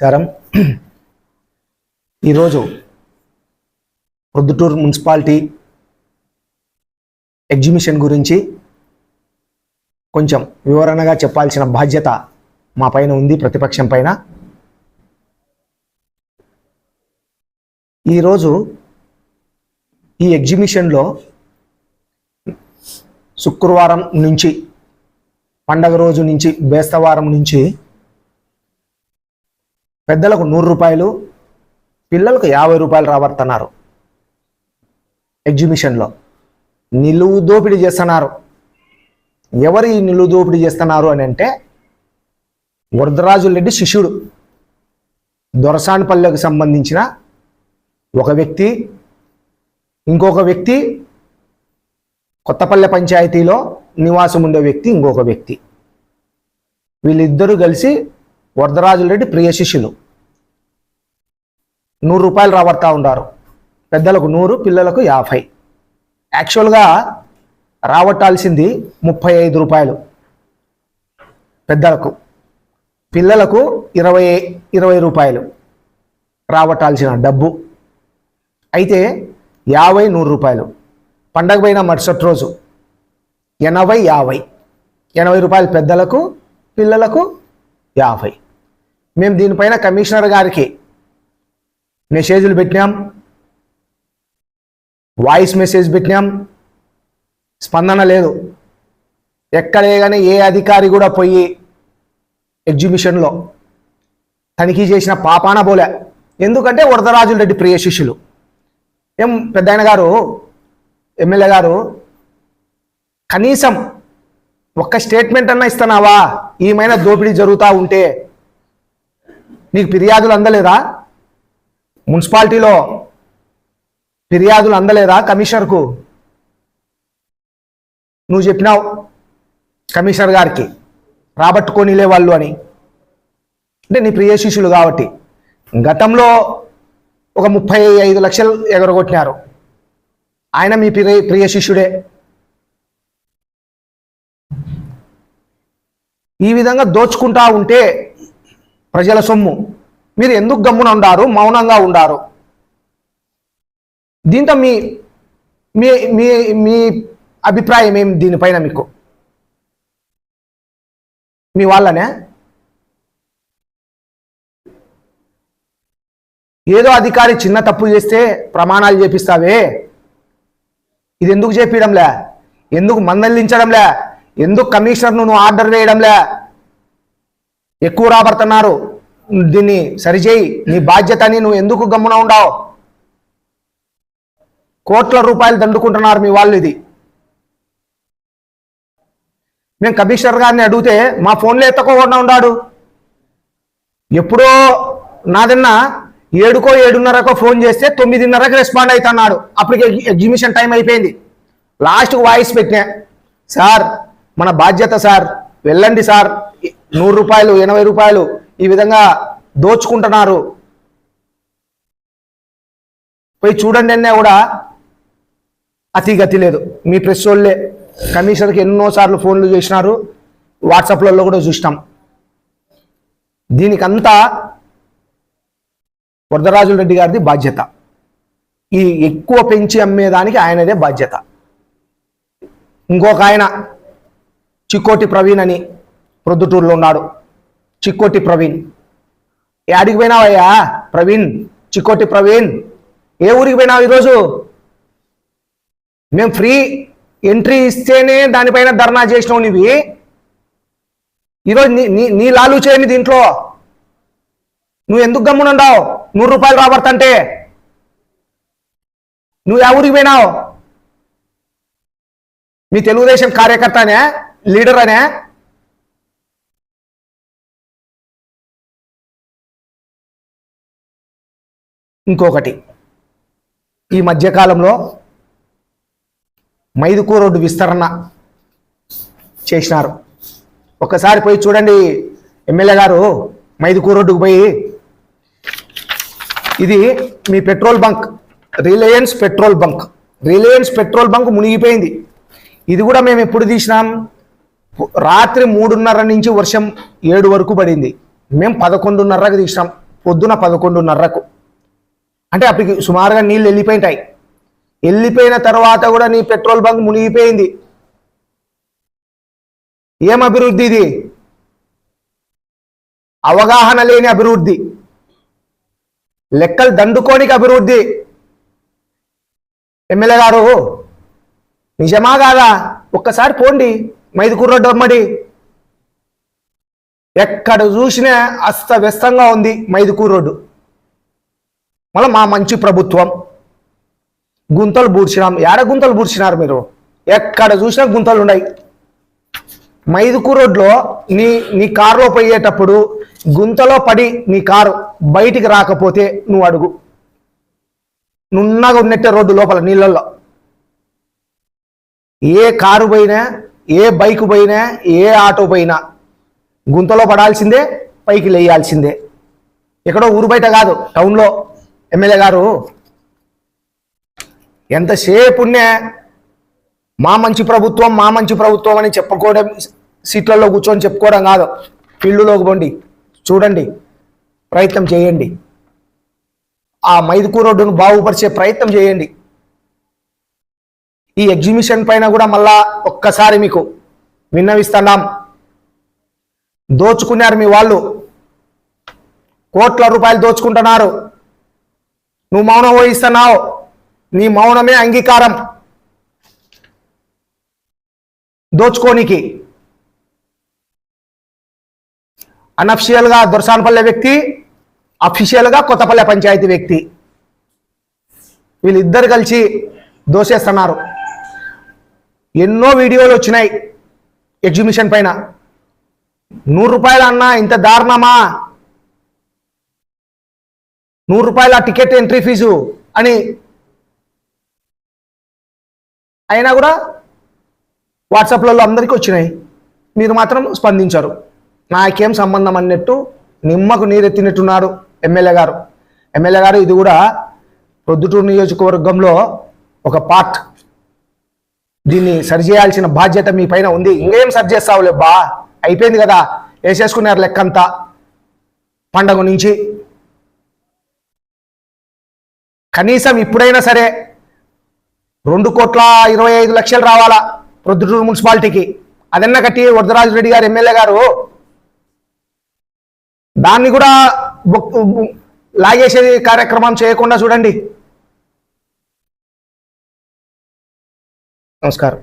నమస్కారం. ఈరోజు Proddatur municipality exhibition గురించి కొంచెం వివరణగా చెప్పాల్సిన బాధ్యత మా పైన ఉంది ప్రతిపక్షం పైన. ఈరోజు ఈ ఎగ్జిబిషన్లో శుక్రవారం నుంచి పండగ రోజు నుంచి బేస్తవారం నుంచి పెద్దలకు నూరు రూపాయలు పిల్లలకు యాభై రూపాయలు రాబడుతున్నారు. ఎగ్జిబిషన్లో నిలువు దోపిడీ చేస్తున్నారు. ఎవరు ఈ నిలువు దోపిడీ చేస్తున్నారు అని అంటే వరదరాజు రెడ్డి శిష్యుడు. దొరసానిపల్లెకు సంబంధించిన ఒక వ్యక్తి ఇంకొక వ్యక్తి కొత్తపల్లె పంచాయతీలో నివాసం ఉండే వ్యక్తి ఇంకొక వ్యక్తి. వీళ్ళిద్దరూ కలిసి వరదరాజుల రెడ్డి ప్రియ శిష్యులు. నూరు రూపాయలు రాబడతా ఉన్నారు. పెద్దలకు నూరు పిల్లలకు యాభై. యాక్చువల్గా రాబట్టాల్సింది ముప్పై ఐదు రూపాయలు పెద్దలకు. పిల్లలకు ఇరవై ఇరవై రూపాయలు రాబట్టాల్సిన డబ్బు. అయితే యాభై నూరు రూపాయలు. పండగ పోయిన మరుసటి రోజు ఎనభై యాభై. ఎనభై రూపాయలు పెద్దలకు పిల్లలకు యాభై. మేము దీనిపైన కమిషనర్ గారికి మెసేజ్లు పెట్టినాం. వాయిస్ మెసేజ్ పెట్టినాం. స్పందన లేదు. ఎక్కడే కానీ ఏ అధికారి కూడా పోయి ఎగ్జిబిషన్లో తనిఖీ చేసిన పాపాన పోలే ఎందుకంటే వరదరాజుల రెడ్డి ప్రియ శిష్యులు. ఏం పెద్ద గారు ఎమ్మెల్యే గారు కనీసం ఒక్క స్టేట్మెంట్ అన్నా ఇస్తున్నావా? ఏమైనా దోపిడీ జరుగుతూ ఉంటే నీకు ఫిర్యాదులు అందలేదా? మున్సిపాలిటీలో ఫిర్యాదులు అందలేదా కమిషనర్కు? నువ్వు చెప్పినావు కమిషనర్ గారికి రాబట్టుకోనిలే వాళ్ళు అని. అంటే నీ ప్రియ శిష్యులు కాబట్టి. గతంలో ఒక ముప్పై ఐదు లక్షలు ఎగరగొట్టినారు. ఆయన మీ ప్రియ ప్రియ శిష్యుడే. ఈ విధంగా దోచుకుంటా ఉంటే ప్రజల సొమ్ము. మీరు ఎందుకు గమ్మున ఉండారు? మౌనంగా ఉండారు. దీంతో మీ మీ మీ మీ అభిప్రాయం ఏం దీనిపైన మీకు? మీ వాళ్ళనే? ఏదో అధికారి చిన్న తప్పు చేస్తే ప్రమాణాలు చేపిస్తావే. ఇది ఎందుకు చేపించడంలే ఎందుకు మందలించడంలే? ఎందుకు కమిషనర్ను నువ్వు ఆర్డర్ వేయడంలే? ఎక్కువ రాబడుతున్నారు. దీన్ని సరిచేయి. నీ బాధ్యత అని నువ్వు ఎందుకు గమ్మున ఉండవు? కోట్ల రూపాయలు దండుకుంటున్నారు మీ వాళ్ళు ఇది. మేము కమిషనర్ గారిని అడిగితే మా ఫోన్లో ఎత్తకోకుండా ఉన్నాడు ఎప్పుడో నాదన్నా ఏడుకో ఏడున్నరకో ఫోన్ చేస్తే తొమ్మిదిన్నరకు రెస్పాండ్ అవుతున్నాడు అప్పటికి ఎగ్జిబిషన్ టైం అయిపోయింది. లాస్ట్కి వాయిస్ పెట్టినా సార్ మన బాధ్యత సార్ వెళ్ళండి సార్. నూరు రూపాయలు ఎనభై రూపాయలు ఈ విధంగా దోచుకుంటున్నారు. పోయి చూడండి అన్నా కూడా అతి గతి లేదు. మీ ప్రెస్ వాళ్ళే కమిషనర్కి ఎన్నోసార్లు ఫోన్లు చేసినారు. వాట్సాప్లలో కూడా చూసినాం. దీనికంతా వరదరాజుల రెడ్డి గారిది బాధ్యత. ఈ ఎక్కువ పెంచి అమ్మేదానికి ఆయనదే బాధ్యత. ఇంకొక ఆయన చిక్కోటి ప్రవీణ్ అని ప్రొద్దుటూరులో ఉన్నాడు. చిక్కోటి ప్రవీణ్. యాడికి పోయినావయ్యా ప్రవీణ్ చిక్కోటి ప్రవీణ్. ఏ ఊరికి పోయినావు ఈరోజు? మేము ఫ్రీ ఎంట్రీ ఇస్తేనే దానిపైన ధర్నా చేసినావు నీవి. ఈరోజు నీ నీ నీ లాలు చేయని దీంట్లో నువ్వు ఎందుకు గమ్మునుండావు నూరు రూపాయలు రాబడతంటే. నువ్వు ఏ ఊరికి పోయినావు? మీ తెలుగుదేశం కార్యకర్తనే లీడర్ అనే. ఇంకొకటి. ఈ మధ్యకాలంలో మైదుకూ రోడ్డు విస్తరణ చేసినారు. ఒకసారి పోయి చూడండి ఎమ్మెల్యే గారు మైదుకూ రోడ్డుకు పోయి. ఇది మీ petrol bunk Reliance petrol bunk. Reliance petrol bunk మునిగిపోయింది. ఇది కూడా మేము ఎప్పుడు తీసినాం? రాత్రి మూడున్నర నుంచి వర్షం ఏడు వరకు పడింది. మేము పదకొండున్నరకు తీసినాం. పొద్దున పదకొండున్నరకు. అంటే అప్పటికి సుమారుగా నీళ్ళు వెళ్ళిపోయింటాయి. వెళ్ళిపోయిన తర్వాత కూడా నీ పెట్రోల్ బంక్ మునిగిపోయింది. ఏం అభివృద్ధి ఇది? అవగాహన లేని అభివృద్ధి. లెక్కలు దండుకోనికి అభివృద్ధి. ఎమ్మెల్యే గారు నిజమా కాదా? ఒక్కసారి పోండి. మైదుకూర్రొడ్డు అమ్మడి ఎక్కడ చూసినా అస్తవ్యస్తంగా ఉంది మైదుకూరు రోడ్డు. మళ్ళీ మా మంచి ప్రభుత్వం. గుంతలు బూడ్చినాం. ఏడ గుంతలు బూడ్చినారు మీరు? ఎక్కడ చూసినా గుంతలు ఉన్నాయి. మైదుకూరు రోడ్లో నీ నీ కారులో పోయేటప్పుడు గుంతలో పడి నీ కారు బయటికి రాకపోతే నువ్వు అడుగు. నున్నగా ఉన్నట్టే రోడ్డు లోపల నీళ్ళల్లో. ఏ కారు పోయినా ఏ బైక్ పోయినా ఏ ఆటో పోయినా గుంతలో పడాల్సిందే పైకి లేయాల్సిందే. ఎక్కడో ఊరు బయట కాదు టౌన్లో. ఎమ్మెల్యే గారు ఎంతసేపు మా మంచి ప్రభుత్వం మా మంచి ప్రభుత్వం అని చెప్పుకోవడం సీట్లలో కూర్చొని చెప్పుకోవడం కాదు. ఫీల్డ్లోకి పోండి చూడండి ప్రయత్నం చేయండి. ఆ మైదుకూ రోడ్డును బాగుపరిచే ప్రయత్నం చేయండి. ఈ ఎగ్జిబిషన్ పైన కూడా మళ్ళా ఒక్కసారి మీకు విన్నవిస్తున్నాం. దోచుకున్నారు మీ వాళ్ళు. కోట్ల రూపాయలు దోచుకుంటున్నారు. నువ్వు మౌనం వహిస్తున్నావు. నీ మౌనమే అంగీకారం. దోచుకోనికి. అనఫిషియల్గా దొరసానపల్లె వ్యక్తి అఫీషియల్గా కొత్తపల్లె పంచాయతీ వ్యక్తి. వీళ్ళిద్దరు కలిసి దోసేస్తున్నారు. ఎన్నో వీడియోలు వచ్చినాయి ఎగ్జిబిషన్ పైన. నూరు రూపాయలు అన్నా ఇంత దారుణమా? నూరు రూపాయల టికెట్ ఎంట్రీ ఫీజు అని అయినా కూడా వాట్సాప్లలో అందరికీ వచ్చినాయి. మీరు మాత్రం స్పందించారు. నాకేం సంబంధం అన్నట్టు నిమ్మకు నీరెత్తినట్టున్నారు ఎమ్మెల్యే గారు. ఎమ్మెల్యే గారు ఇది కూడా ప్రొద్దుటూరు నియోజకవర్గంలో ఒక పార్ట్ దీన్ని సరిచేయాల్సిన బాధ్యత మీ పైన ఉంది. ఇంకేం సరి చేస్తావులే బా? అయిపోయింది కదా. వేసేసుకున్నారు లెక్కంతా. పండగ నుంచి కనీసం ఇప్పుడైనా సరే రెండు కోట్ల ఇరవై ఐదు లక్షలు రావాలా ప్రొద్దుటూరు మున్సిపాలిటీకి? అదన్న కట్టి వరదరాజు రెడ్డి గారు ఎమ్మెల్యే గారు దాన్ని కూడా లాగేసేది కార్యక్రమం చేయకుండా చూడండి. నమస్కారం.